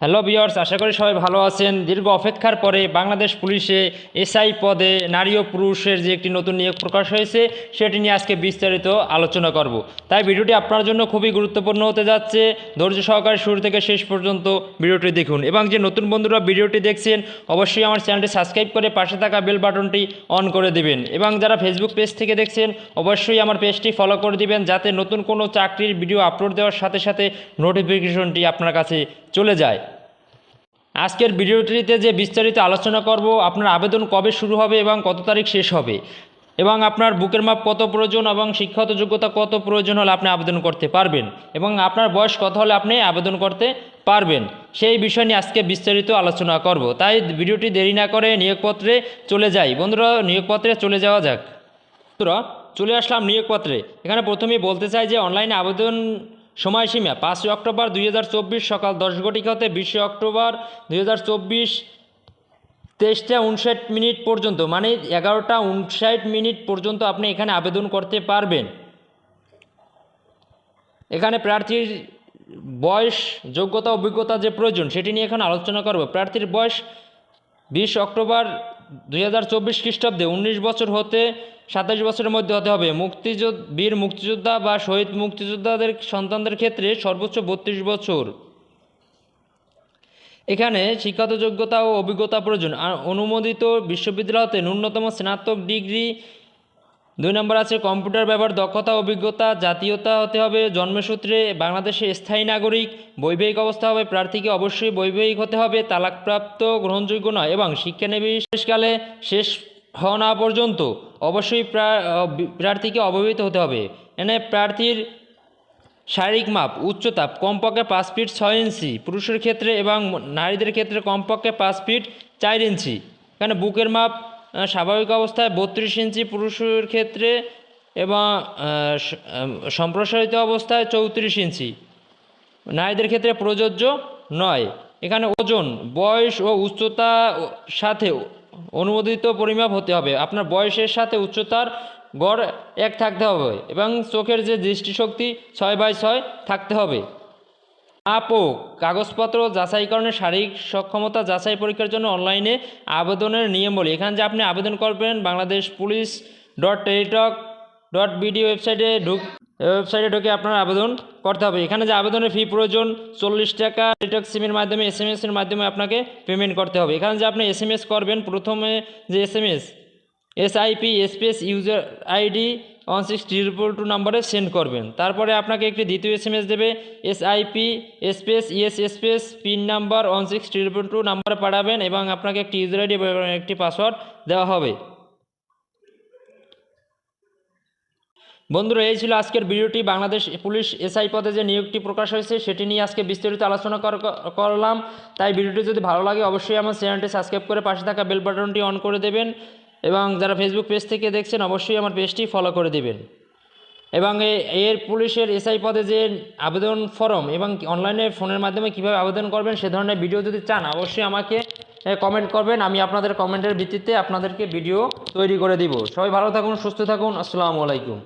Hello বিয়ার্স আশা করি সবাই ভালো আছেন। দীর্ঘ অপেক্ষার পরে বাংলাদেশ পুলিশে এসআই পদে নারী ও পুরুষের যে একটি নতুন নিয়োগ প্রকাশ হয়েছে, সেটি নিয়ে আজকে বিস্তারিত আলোচনা করব। তাই ভিডিওটি আপনার জন্য খুবই গুরুত্বপূর্ণ হতে যাচ্ছে। ধৈর্য সহকারে শুরু থেকে শেষ পর্যন্ত ভিডিওটি দেখুন এবং যে নতুন বন্ধুরা ভিডিওটি দেখছেন, অবশ্যই আমার চ্যানেলটি সাবস্ক্রাইব করে পাশে থাকা বেল বাটনটি অন করে দেবেন এবং যারা ফেসবুক পেজ থেকে দেখছেন, অবশ্যই আমার পেজটি ফলো করে দিবেন যাতে নতুন কোনো চাকরির ভিডিও আপলোড দেওয়ার সাথে সাথে নোটিফিকেশনটি আপনার কাছে চলে যায়। আজকের ভিডিওটিতে যে বিস্তারিত আলোচনা করব, আপনার আবেদন কবে শুরু হবে এবং কত তারিখ শেষ হবে, এবং আপনার বুকের মাপ কত প্রয়োজন এবং শিক্ষাগত যোগ্যতা কত প্রয়োজন হলে আপনি আবেদন করতে পারবেন, এবং আপনার বয়স কত হলে আপনি আবেদন করতে পারবেন, সেই বিষয় নিয়ে আজকে বিস্তারিত আলোচনা করব। তাই ভিডিওটি দেরি না করে নিয়োগপত্রে চলে যাই। বন্ধুরা, নিয়োগপত্রে চলে যাওয়া যাক। বন্ধুরা, চলে আসলাম নিয়োগপত্রে। এখানে প্রথমেই বলতে চাই যে, অনলাইনে আবেদন সময়সীমা পাঁচই অক্টোবর দুই হাজার চব্বিশ সকাল দশ ঘটিকা হতে বিশে অক্টোবর দুই হাজার চব্বিশ তেইশটা উনষাট মিনিট পর্যন্ত মানে এগারোটা উনষাট মিনিট পর্যন্ত আপনি এখানে আবেদন করতে পারবেন। এখানে প্রার্থীর বয়স, যোগ্যতা, অভিজ্ঞতা যে প্রয়োজন, সেটি নিয়ে এখানে আলোচনা করব। প্রার্থীর বয়স বিশ অক্টোবর দুই হাজার চব্বিশ খ্রিস্টাব্দে, উনিশ বছর হতে সাতাশ বছরের মধ্যে হতে হবে। মুক্তিযোদ্ধ, বীর মুক্তিযোদ্ধা বা শহীদ মুক্তিযোদ্ধাদের সন্তানদের ক্ষেত্রে সর্বোচ্চ বত্রিশ বছর। এখানে শিক্ষাগত যোগ্যতা ও অভিজ্ঞতা প্রয়োজন। অনুমোদিত বিশ্ববিদ্যালয় হতে ন্যূনতম স্নাতক ডিগ্রি, দুই নম্বর আছে কম্পিউটার ব্যবহার, দক্ষতা, অভিজ্ঞতা, জাতীয়তা হতে হবে। জন্মসূত্রে বাংলাদেশে স্থায়ী নাগরিক, বৈবাহিক অবস্থা হবে, প্রার্থীকে অবশ্যই বৈবাহিক হতে হবে, তালাকপ্রাপ্ত, গ্রহণযোগ্য নয় এবং শিক্ষানবিশকালে শেষ হওয়া না পর্যন্ত, অবশ্যই প্রার্থীকে অবহিত হতে হবে। এনে প্রার্থীর শারীরিক মাপ উচ্চতা কমপক্ষে পাঁচ ফিট ছয় ইঞ্চি, পুরুষের ক্ষেত্রে এবং নারীদের ক্ষেত্রে কমপক্ষে পাঁচ ফিট চার ইঞ্চি। এখানে বুকের মাপ স্বাভাবিক অবস্থায় বত্রিশ ইঞ্চি পুরুষের ক্ষেত্রে এবং সম্প্রসারিত অবস্থায় চৌত্রিশ ইঞ্চি। নারীদের ক্ষেত্রে প্রযোজ্য নয়। এখানে ওজন, বয়স ও উচ্চতা সাথে অনুমোদিত পরিমাপ হতে হবে। আপনার বয়সের সাথে উচ্চতার গড় এক থাকতে হবে এবং চোখের যে দৃষ্টিশক্তি ছয় বাই ছয় থাকতে হবে। আপ ও কাগজপত্র যাচাইকরণের শারীরিক সক্ষমতা যাচাই পরীক্ষার জন্য অনলাইনে আবেদনের নিয়মাবলী এখানে যে আপনি আবেদন করবেন, Bangladesh police dot Teletalk dot BD ওয়েবসাইটে ঢুক ওয়েবসাইটে ঢুকে আপনার আবেদন করতে হবে। এখানে যে আবেদনের ফি প্রয়োজন, চল্লিশ টাকা টেলিটক সিমের মাধ্যমে এস এম এসের মাধ্যমে আপনাকে পেমেন্ট করতে হবে। এখানে যে আপনি এস এম এস করবেন, প্রথমে যে S M S SIP space user ID one six triple two নাম্বারে সেন্ড করবেন। তারপরে আপনাকে একটি দ্বিতীয় এস এম এস দেবে SIP space ES space pin number one six triple two নাম্বারে পাঠাবেন এবং আপনাকে একটি ইউজার আইডি এবং একটি পাসওয়ার্ড দেওয়া হবে। বন্ধুরা, এই ছিল আজকের ভিডিওটি। বাংলাদেশ পুলিশ এসআই পদে যে নিয়োগটি প্রকাশ হয়েছে, সেটি নিয়ে আজকে বিস্তারিত আলোচনা কর- করলাম। তাই ভিডিওটি যদি ভালো লাগে, অবশ্যই আমার চ্যানেলটি সাবস্ক্রাইব করে পাশে থাকা বেল বাটনটি অন করে দেবেন এবং যারা ফেসবুক পেজ থেকে দেখছেন, অবশ্যই আমার পেজটি ফলো করে দেবেন। এবং এর পুলিশের এসআই পদে যে আবেদন ফর্ম এবং অনলাইনে ফোনের মাধ্যমে কীভাবে আবেদন করবেন, সে ধরনের ভিডিও যদি চান, অবশ্যই আমাকে কমেন্ট করবেন। আমি আপনাদের কমেন্টের ভিত্তিতে আপনাদেরকে ভিডিও তৈরি করে দিব। সবাই ভালো থাকুন, সুস্থ থাকুন। আসসালামু আলাইকুম।